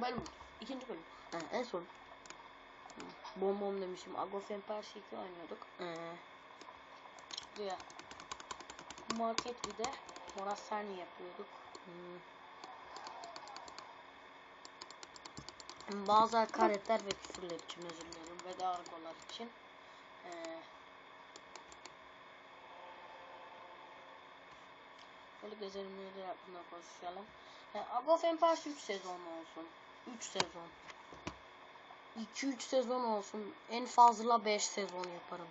bölüm. İkinci bölüm. Ha, en son. Bom bom demişim. Agos Empires 2 oynuyorduk. Ee, buraya market bir de Morasani yapıyorduk. Hmm. Bazı hakaretler ve küfürler için özür dilerim ve de argolar için. Ee, Böyle gezelim neler hakkında konuşalım. E, Age of Empires 3 sezon olsun. 3 sezon. 2-3 sezon olsun. En fazla 5 sezon yaparım.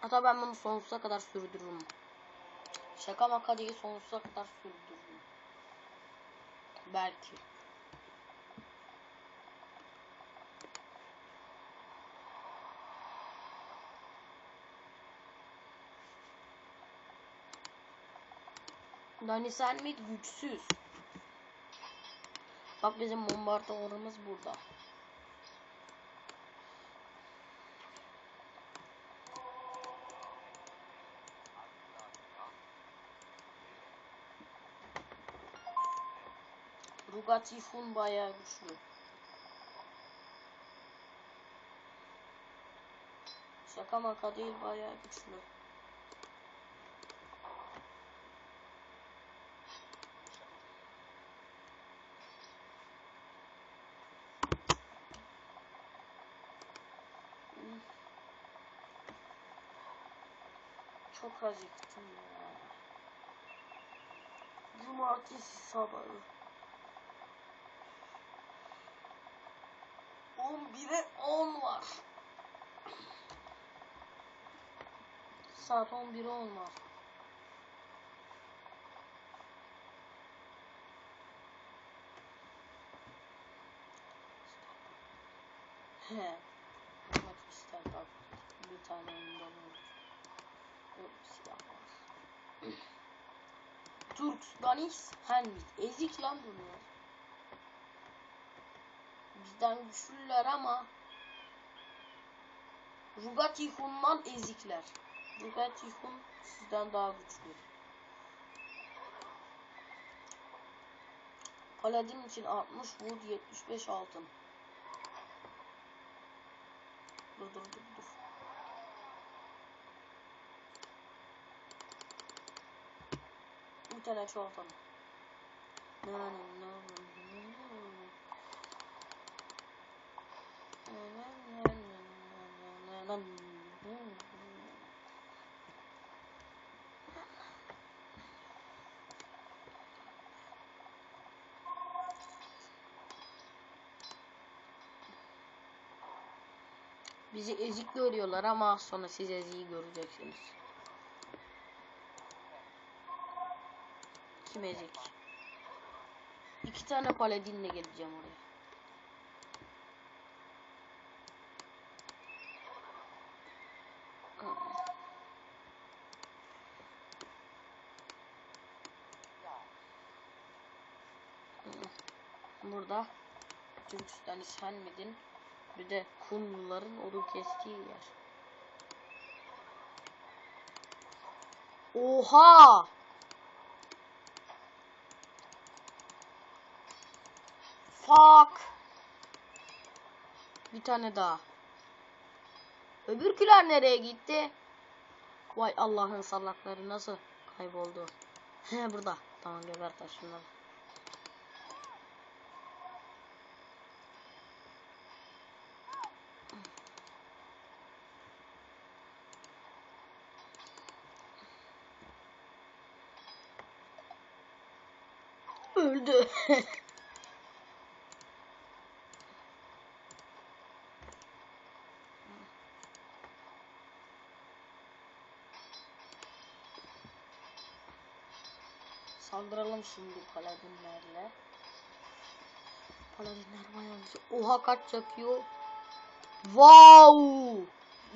Hatta ben bunu sonsuza kadar sürdürürüm. Şaka maka değil sonsuza kadar sürdürürüm. Belki. Dani Selmit güçsüz. Bak bizim bombardımanımız burada. Ruga Tifun bayağı güçlü. Şaka maka değil bayağı güçlü. Çok acıktım ya. Cumartesi sabahı. 11'e 10 var. Saat 11'e 10 var. He. Bak ister bak. Bir tane oyundan olur. Silah Danis Henry. Ezik lan bunlar. Bizden güçlüler ama Rugati Hun'dan ezikler. Rugati Hun sizden daha güçlü. Paladin için 60 wood 75 altın. Dur dur dur na, na. Na, na, na, na, na, na, na. Bizi ezik görüyorlar ama sonra siz eziği göreceksiniz. Ezik? İki tane paladinle geleceğim oraya. Burada Türkistan İshanmed'in bir de Kunluların odun kestiği yer. Oha! Fuck! Bir tane daha. Öbürküler nereye gitti? Vay Allah'ın salakları nasıl kayboldu? He burada. Tamam gebert şunları. Öldü. Saldıralım şimdi paladinlerle. Paladinler bayağı. Oha kaç yapıyor? Wow!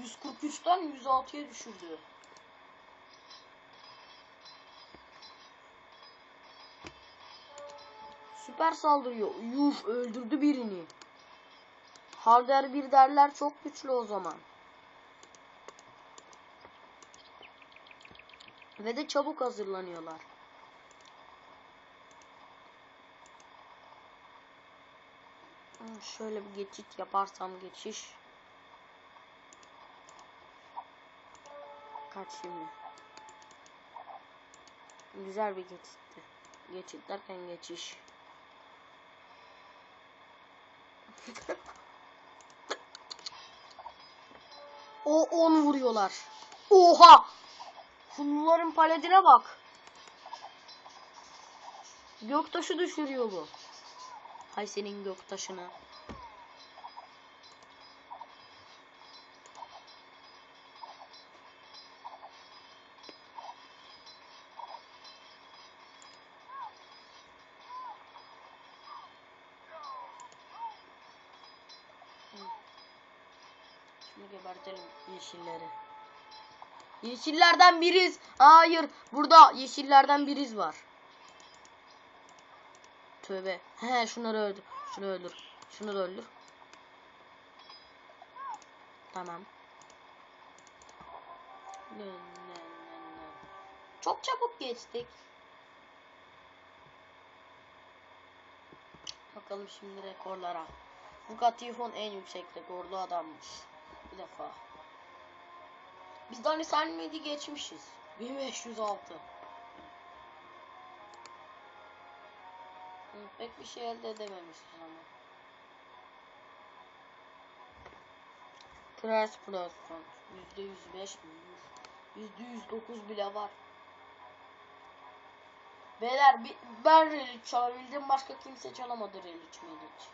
143'ten 106'ya düşürdü. Süper saldırıyor. Yuf öldürdü birini. Halder bir derler çok güçlü o zaman. Ve de çabuk hazırlanıyorlar. Şöyle bir geçit yaparsam geçiş. Kaç şimdi? Güzel bir geçitti. Geçit derken geçiş. o 10 vuruyorlar. Oha! Hunluların paladine bak. Göktaşı düşürüyor bu. Hay senin göktaşını. Şimdi gebertelim yeşilleri. Yeşillerden biriz. Hayır. Burada yeşillerden biriz var. Tövbe. He şunları öldür. Şunu öldür. Şunu da öldür. Tamam. Çok çabuk geçtik. Bakalım şimdi rekorlara. Bugatihon en yüksek rekorlu adammış. Bir defa. Biz de hani Selmed'i geçmişiz. 1506. pek bir şey elde edememişiz ama. Crash Production %105 mi? %109 bile var. Beyler ben Relic çalabildim başka kimse çalamadı Relic Medic.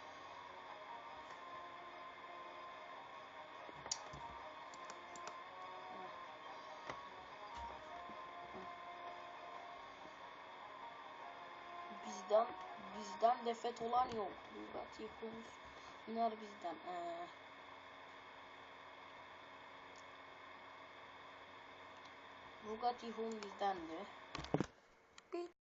Bizden bizden defet olan yok. Bugatti Huns bunlar bizden. Ee, Bugatti Hun bizdendi.